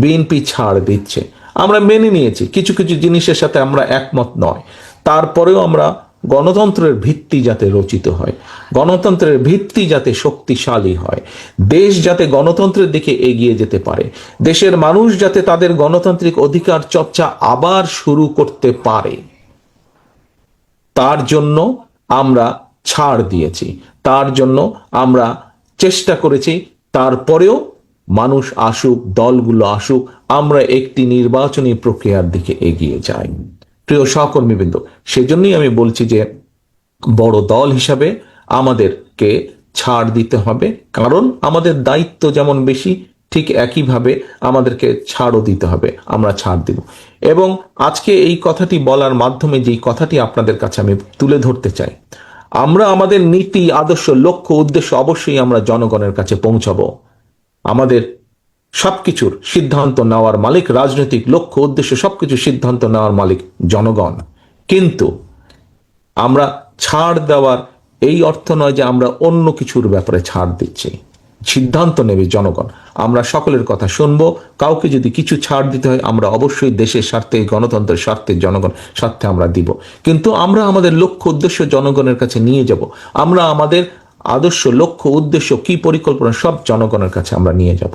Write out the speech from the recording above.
BNP ছাড় দিচ্ছে। আমরা মেনে নিয়েছি, কিছু কিছু জিনিসের সাথে আমরা একমত নয়। তারপরেও আমরা গণতন্ত্রের ভিত্তি যাতে রচিত হয়, গণতন্ত্রের ভিত্তি যাতে শক্তিশালী হয়, দেশ যাতে গণতন্ত্রের দিকে এগিয়ে যেতে পারে, দেশের মানুষ যাতে তাদের গণতান্ত্রিক অধিকার চর্চা আবার শুরু করতে পারে, তার জন্য আমরা ছাড় দিয়েছি, তার জন্য আমরা চেষ্টা করেছি, তারপরেও মানুষ আসুক, দলগুলো আসুক, আমরা একটি নির্বাচনী প্রক্রিয়ার দিকে এগিয়ে যাই। প্রিয় সহকর্মীবৃন্দ, সেজন্যই আমি বলছি যে বড় দল হিসাবে আমাদেরকে ছাড় দিতে হবে, কারণ আমাদের দায়িত্ব যেমন বেশি, ঠিক একইভাবে আমাদেরকে ছাড়ও দিতে হবে, আমরা ছাড় দিব। এবং আজকে এই কথাটি বলার মাধ্যমে যেই কথাটি আপনাদের কাছে আমি তুলে ধরতে চাই, আমরা আমাদের নীতি, আদর্শ, লক্ষ্য, উদ্দেশ্য অবশ্যই আমরা জনগণের কাছে পৌঁছাবো। আমাদের সবকিছুর সিদ্ধান্ত নেওয়ার মালিক, রাজনৈতিক লক্ষ্য, উদ্দেশ্য সবকিছু সিদ্ধান্ত নেওয়ার মালিক জনগণ। কিন্তু আমরা ছাড় দেওয়ার এই অর্থ নয় যে আমরা অন্য কিছুর ব্যাপারে ছাড় দিচ্ছি। সিদ্ধান্ত নেবে জনগণ। আমরা সকলের কথা শুনব। কাউকে যদি কিছু ছাড় দিতে হয়, আমরা অবশ্যই দেশের স্বার্থে, গণতন্ত্রের স্বার্থে জনগণ স্বার্থে আমরা দিব। কিন্তু আমরা আমাদের লক্ষ্য, উদ্দেশ্য জনগণের কাছে নিয়ে যাব। আমরা আমাদের আদর্শ লক্ষ্য উদ্দেশ্য কি পরিকল্পনা সব জনগণের কাছে আমরা নিয়ে যাব।